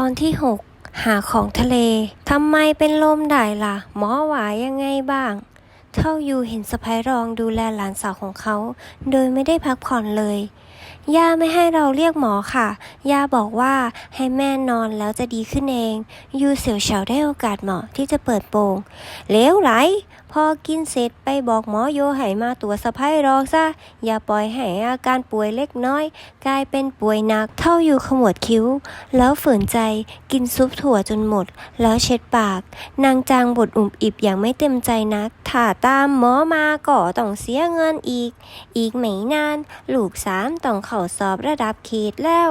ตอนที่ 6 หาของทะเล ทำไมเป็นลมได้ล่ะ หมอหวายยังไงบ้าง เท่ายูเห็นสะพ้ายรองดูแลหลานสาวของเขา โดยไม่ได้พักผ่อนเลย ย่าไม่ให้เราเรียกหมอค่ะ ย่าบอกว่าให้แม่นอนแล้วจะดีขึ้นเอง ยูเสี่ยวเฉาได้โอกาสเหมาะที่จะเปิดโปงเลวไหลพอกินเสร็จไปบอกหมอโยให้มาตัวจสะพ้ายรองซะ อย่าปล่อยให้อาการป่วยเล็กน้อย กลายเป็นป่วยหนักเท่าอยู่ขมวดคิ้ว แล้วฝืนใจกินซุปถั่วจนหมด แล้วเช็ดปาก นางจางบทอุ่มอิบอย่างไม่เต็มใจนัก ถ้าตามหมอมาก็ต้องเสียเงินอีก อีกไม่นาน ลูกสามต้องเข้าสอบระดับเขตแล้ว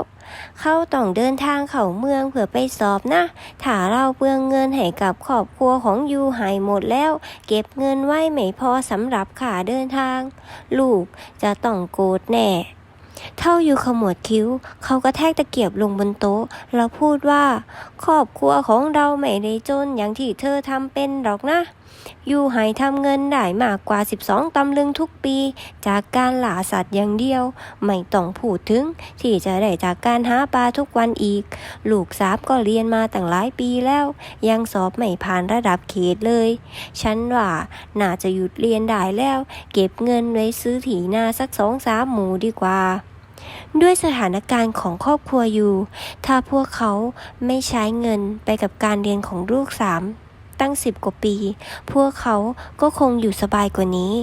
เขาต้องเดินทางเข้าเมืองเพื่อไปสอบนะ ถ้าเราเปลืองเงินให้กับครอบครัวของยูหายหมดแล้ว เก็บเงินไว้ไม่พอสำหรับค่าเดินทาง ลูกจะต้องโกรธแน่เท่าอยู่ขมวดคิ้ว เขาก็แทกตะเกียบลงบนโต๊ะ แล้วพูดว่า ครอบครัวของเราไม่ได้จนอย่างที่เธอทำเป็นหรอกนะ อยู่หายทำเงินได้มากกว่า 12 ตำลึงทุกปี จากการหล่าสัตว์อย่างเดียว ไม่ต้องพูดถึง ที่จะได้จากการหาปลาทุกวันอีก ลูกสามก็เรียนมาตั้งหลายปีแล้ว ยังสอบไม่ผ่านระดับเขตเลย ฉันว่าน่าจะหยุดเรียนได้แล้ว เก็บเงินไว้ซื้อถีนาสักสองสามหมูดีกว่าด้วยสถานการณ์ของครอบครัวอยู่ ถ้าพวกเขาไม่ใช้เงินไปกับการเรียนของลูกสาม ตั้งสิบกว่าปี พวกเขาก็คงอยู่สบายกว่านี้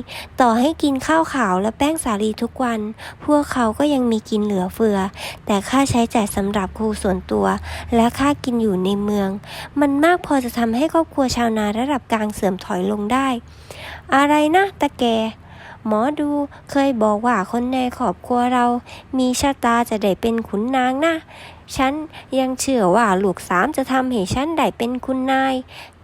ต่อให้กินข้าวขาวและแป้งสาลีทุกวัน พวกเขาก็ยังมีกินเหลือเฟือ แต่ค่าใช้จ่ายสำหรับครูส่วนตัว และค่ากินอยู่ในเมือง มันมากพอจะทำให้ครอบครัวชาวนาระดับกลางเสื่อมถอยลงได้ อะไรนะตาแกหมอดูเคยบอกว่าคนในครอบครัวเรา มีชะตาจะได้เป็นขุนนางนะ ฉันยังเชื่อว่าลูกสามจะทำให้ฉันได้เป็นคุณนาย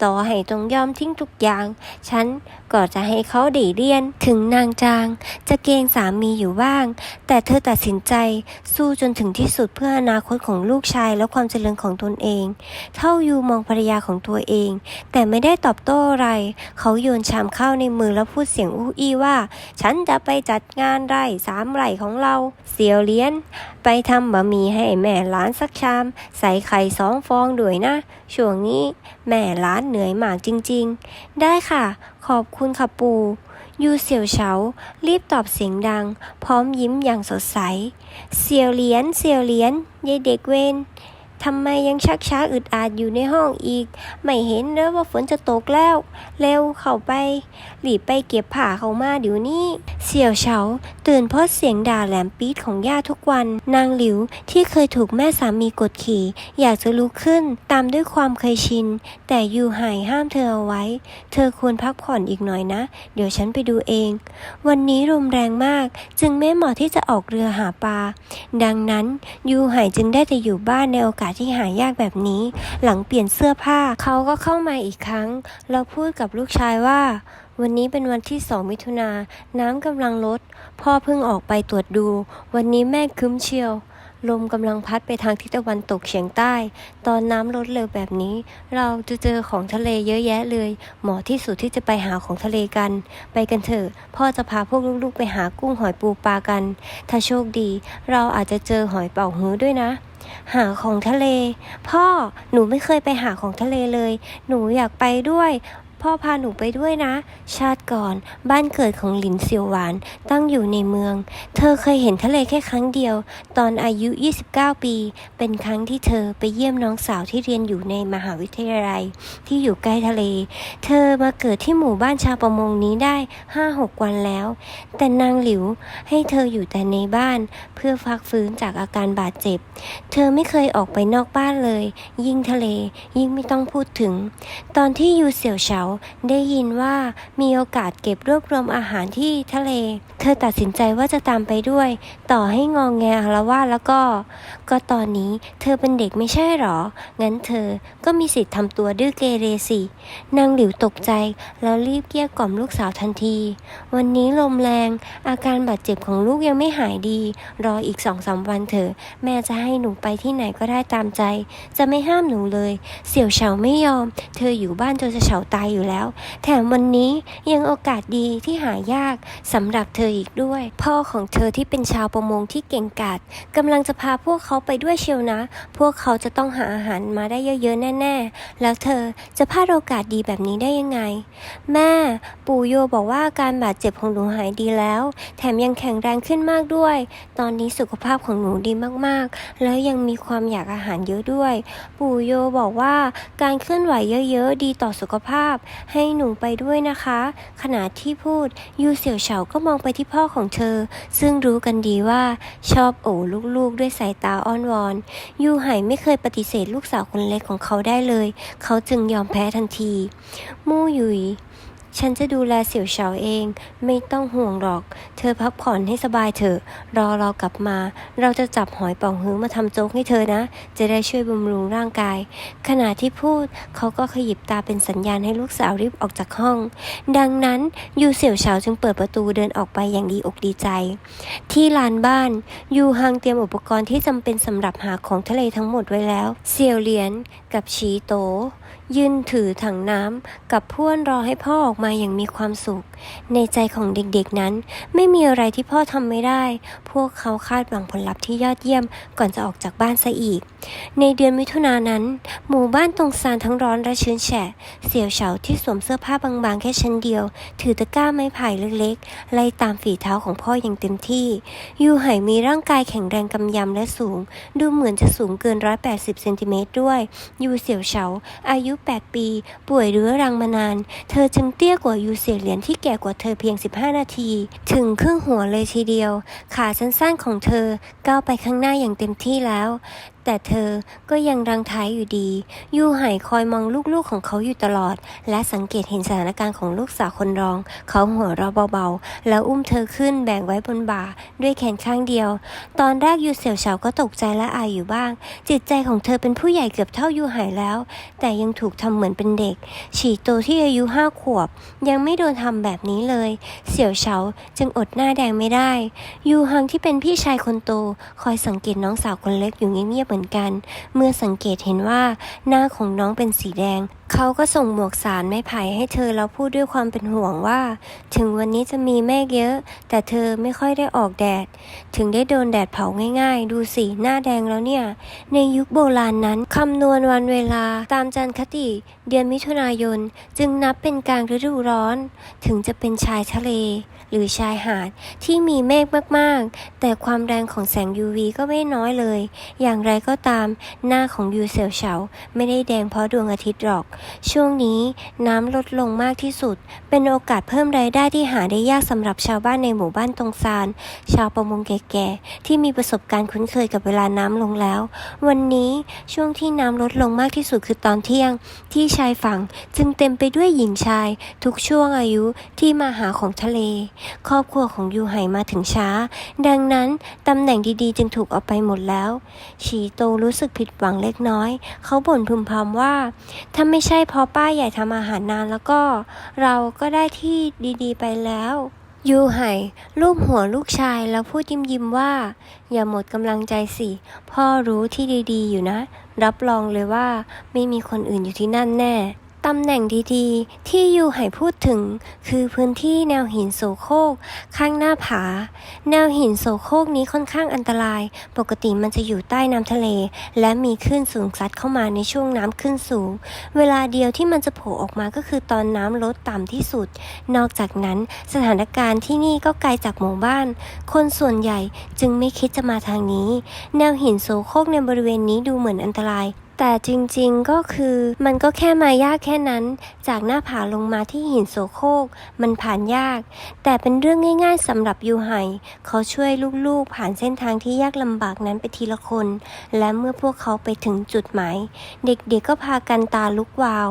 ต่อให้ต้องยอมทิ้งทุกอย่าง ฉันก็จะให้เขาได้เรียน ถึงนางจาง จะเกงสามีอยู่บ้าง แต่เธอตัดสินใจสู้จนถึงที่สุดเพื่ออนาคตของลูกชายและความเจริญของตนเอง เท่ายูมองภรรยาของตัวเอง แต่ไม่ได้ตอบโต้อะไร เขาโยนชามข้าวในมือแล้วพูดเสียงอู้อี้ว่า ฉันจะไปจัดงานไร่สามไร่ของเรา เสียวเลี้ยน ไปทำบะหมี่ให้แม่ร้านสักชาม ใส่ไข่สองฟองด้วยนะ ช่วงนี้แม่ร้านเหนื่อยหมากจริงๆ ได้ค่ะ ขอบคุณค่ะปู่ยูเสี่ยวเฉา รีบตอบเสียงดัง พร้อมยิ้มอย่างสดใส เสี่ยวเหลียนเสี่ยวเหลียนยายเด็กเวน ทำไมยังชักช้าอึดอัดอยู่ในห้องอีก ไม่เห็นเนอะว่าฝนจะตกแล้ว เร็วเข้าไปรีบไปเก็บผ้าเขามาเดี๋ยวนี้ เสี่ยวเฉาตื่นเพราะเสียงด่าแหลมปี๊ดของย่าทุกวัน นางหลิวที่เคยถูกแม่สามีกดขี่ อยากจะลุกขึ้นตามด้วยความเคยชิน แต่ยูหายห้ามเธอเอาไว้ เธอควรพักผ่อนอีกหน่อยนะ เดี๋ยวฉันไปดูเอง วันนี้ลมแรงมาก จึงไม่เหมาะที่จะออกเรือหาปลา ดังนั้นยูหายจึงได้แต่อยู่บ้านในโอกาสที่หายากแบบนี้ หลังเปลี่ยนเสื้อผ้าเขาก็เข้ามาอีกครั้งแล้วพูดกับลูกชายว่า วันนี้เป็นวันที่สองมิถุนา น้ำกำลังลด พ่อเพิ่งออกไปตรวจดู วันนี้แม่คึ้มเชียว ลมกำลังพัดไปทางทิศตะวันตกเฉียงใต้ ตอนน้ำลดเร็วแบบนี้ เราจะเจอของทะเลเยอะแยะเลย เหมาะที่สุดที่จะไปหาของทะเลกัน ไปกันเถอะ พ่อจะพาพวกลูกๆไปหากุ้งหอยปูปลากัน ถ้าโชคดี เราอาจจะเจอหอยเป่าฮื้อด้วยนะ หาของทะเล พ่อหนูไม่เคยไปหาของทะเลเลย หนูอยากไปด้วย พ่อพาหนูไปด้วยนะ ชาติก่อนบ้านเกิดของหลินเซียวหวานตั้งอยู่ในเมือง เธอเคยเห็นทะเลแค่ครั้งเดียว ตอนอายุ 29 ปี เป็นครั้งที่เธอไปเยี่ยมน้องสาวที่เรียนอยู่ในมหาวิทยาลัย ที่อยู่ใกล้ทะเล เธอมาเกิดที่หมู่บ้านชาวประมงนี้ได้ 5-6 วันแล้ว แต่นางหลิวให้เธออยู่แต่ในบ้าน เพื่อพักฟื้นจากอาการบาดเจ็บ เธอไม่เคยออกไปนอกบ้านเลย ยิ่งทะเล ยิ่งไม่ต้องพูดถึง ตอนที่ยูเสี่ยวเฉาได้ยินว่ามีโอกาสเก็บรวบรวมอาหารที่ทะเล เธอตัดสินใจว่าจะตามไปด้วย ต่อให้งองแงอาละวาดแล้วก็ ก็ตอนนี้เธอเป็นเด็กไม่ใช่หรอ งั้นเธอก็มีสิทธิ์ทำตัวดื้อเกเรสินางหลิวตกใจ แล้วรีบเกลี้ยกล่อมลูกสาวทันที วันนี้ลมแรง อาการบาดเจ็บของลูกยังไม่หายดี รออีกสองสามวันเถอะแม่จะให้หนูไปที่ไหนก็ได้ตามใจ จะไม่ห้ามหนูเลย เสี่ยวเฉาไม่ยอม เธออยู่บ้านจนจะเฉาตายอยู่อยู่แล้ว แถมวันนี้ยังโอกาสดีที่หายากสำหรับเธออีกด้วย พ่อของเธอที่เป็นชาวประมงที่เก่งกาจกำลังจะพาพวกเขาไปด้วยเชียวนะ พวกเขาจะต้องหาอาหารมาได้เยอะๆแน่ๆ แล้วเธอจะพลาดโอกาสดีแบบนี้ได้ยังไง แม่ ปู่โยบอกว่าอาการบาดเจ็บของหนูหายดีแล้ว แถมยังแข็งแรงขึ้นมากด้วย ตอนนี้สุขภาพของหนูดีมากๆ แล้วยังมีความอยากอาหารเยอะด้วย ปู่โยบอกว่าการเคลื่อนไหวเยอะๆ ดีต่อสุขภาพให้หนูไปด้วยนะคะ ขณะที่พูดยูเสี่ยวเฉาก็มองไปที่พ่อของเธอ ซึ่งรู้กันดีว่าชอบโอบลูกๆ ด้วยสายตาอ้อนวอนยูไห่ไม่เคยปฏิเสธลูกสาวคนเล็กของเขาได้เลย เขาจึงยอมแพ้ทันที มู่หยุย ฉันจะดูแลเสี่ยวเฉาเอง ไม่ต้องห่วงหรอก เธอพักผ่อนให้สบายเถอะ รอเรากลับมา เราจะจับหอยป่องฮื้อมาทำโจ๊กให้เธอนะ จะได้ช่วยบำรุงร่างกาย ขณะที่พูดเขาก็ขยิบตาเป็นสัญญาณให้ลูกสาวรีบออกจากห้อง ดังนั้นยูเสี่ยวเฉาจึงเปิดประตูเดินออกไปอย่างดีอกดีใจ ที่ลานบ้านยูฮังเตรียมอุปกรณ์ที่จำเป็นสำหรับหาของทะเลทั้งหมดไว้แล้ว เสี่ยวเหลียนกับชีโต ยืนถือถังน้ำกับพ่วนรอให้พ่อออกมาอย่างมีความสุข ในใจของเด็กๆนั้น ไม่มีอะไรที่พ่อทำไม่ได้ พวกเขาคาดหวังผลลัพธ์ที่ยอดเยี่ยมก่อนจะออกจากบ้านซะอีกในเดือนมิถุนายนนั้น หมู่บ้านตรงซานทั้งร้อนและชื้นแฉะ เสี่ยวเฉาที่สวมเสื้อผ้าบางๆ แค่ชั้นเดียว ถือตะกร้าไม้ไผ่เล็กๆ ไล่ตามฝีเท้าของพ่ออย่างเต็มที่ ยูไห่มีร่างกายแข็งแรงกำยำและสูง ดูเหมือนจะสูงเกิน 180 เซนติเมตรด้วย ยูเสี่ยวเฉา อายุ 8 ปี ป่วยเรื้อรังมานาน เธอจึงเตี้ยกว่ายูเสี่ยเหรียญที่แก่กว่าเธอเพียง 15 นาที ถึงครึ่งหัวเลยทีเดียว ขาสั้นๆของเธอก้าวไปข้างหน้าอย่างเต็มที่แล้ว แต่เธอก็ยังรังท้ายอยู่ดี ยูไห่คอยมองลูกๆของเขาอยู่ตลอด และสังเกตเห็นสถานการณ์ของลูกสาวคนรอง เขาหัวเราะเบาๆ แล้วอุ้มเธอขึ้นแบกไว้บนบ่า ด้วยแขนข้างเดียว ตอนแรกยูเสี่ยวเฉาก็ตกใจและอายอยู่บ้าง จิตใจของเธอเป็นผู้ใหญ่เกือบเท่ายูไห่แล้ว แต่ยังถูกทำเหมือนเป็นเด็ก ฉีโตที่อายุห้าขวบ ยังไม่โดนทำแบบนี้เลย เสี่ยวเฉาจึงอดหน้าแดงไม่ได้ ยูฮังที่เป็นพี่ชายคนโตคอยสังเกตน้องสาวคนเล็กอยู่เงียบๆเหมือนกัน เมื่อสังเกตเห็นว่าหน้าของน้องเป็นสีแดง เขาก็ส่งหมวกสารไม้ไผ่ให้เธอแล้วพูดด้วยความเป็นห่วงว่า ถึงวันนี้จะมีเมฆเยอะ แต่เธอไม่ค่อยได้ออกแดด ถึงได้โดนแดดเผาง่ายๆ ดูสิหน้าแดงแล้วเนี่ย ในยุคโบราณนั้นคำนวณวันเวลาตามจันทรคติ เดือนมิถุนายน จึงนับเป็นกลางฤดูร้อน ถึงจะเป็นชายทะเล หรือชายหาดที่มีเมฆมากๆ แต่ความแรงของแสง UV ก็ไม่น้อยเลย อย่างไรก็ตาม หน้าของยูเซลเฉาไม่ได้แดงเพราะดวงอาทิตย์หรอก ช่วงนี้น้ำลดลงมากที่สุด เป็นโอกาสเพิ่มรายได้ที่หาได้ยากสำหรับชาวบ้านในหมู่บ้านตรงซาน ชาวประมงแก่ๆ ที่มีประสบการณ์คุ้นเคยกับเวลาน้ำลงแล้ว วันนี้ช่วงที่น้ำลดลงมากที่สุดคือตอนเที่ยง ที่ชายฝั่งจึงเต็มไปด้วยหญิงชาย ทุกช่วงอายุที่มาหาของทะเล ครอบครัวของยูไหมาถึงช้า ดังนั้นตำแหน่งดีๆ จึงถูกเอาไปหมดแล้วชีโตรู้สึกผิดหวังเล็กน้อย เขาบ่นพึมพำว่า ถ้าไม่ใช่เพอป้าใหญ่ทำอาหารนานแล้วก็ เราก็ได้ที่ดีๆ ไปแล้วยูไห่ลูบหัวลูกชายแล้วพูดยิ้มยิ้มว่า อย่าหมดกำลังใจสิ พ่อรู้ที่ดีๆอยู่นะ รับรองเลยว่าไม่มีคนอื่นอยู่ที่นั่นแน่ ตำแหน่งดีๆ ที่ยูไห่พูดถึง คือพื้นที่แนวหินโสโครกข้างหน้าผา แนวหินโสโครกนี้ค่อนข้างอันตราย ปกติมันจะอยู่ใต้น้ำทะเล และมีคลื่นสูงซัดเข้ามาในช่วงน้ำขึ้นสูง เวลาเดียวที่มันจะโผล่ออกมาก็คือตอนน้ำลดต่ำที่สุด นอกจากนั้นสถานการณ์ที่นี่ก็ไกลจากหมู่บ้าน คนส่วนใหญ่จึงไม่คิดจะมาทางนี้ แนวหินโสโครกในบริเวณนี้ดูเหมือนอันตราย แต่จริงๆก็คือ มันก็แค่มายากแค่นั้น จากหน้าผาลงมาที่หินโสโครกมันผ่านยาก แต่เป็นเรื่องง่าย ๆสำหรับยูไห่เขาช่วยลูกๆ ผ่านเส้นทางที่ยากลำบากนั้นไปทีละคน และเมื่อพวกเขาไปถึงจุดหมาย เด็กๆก็พากันตาลุกวาว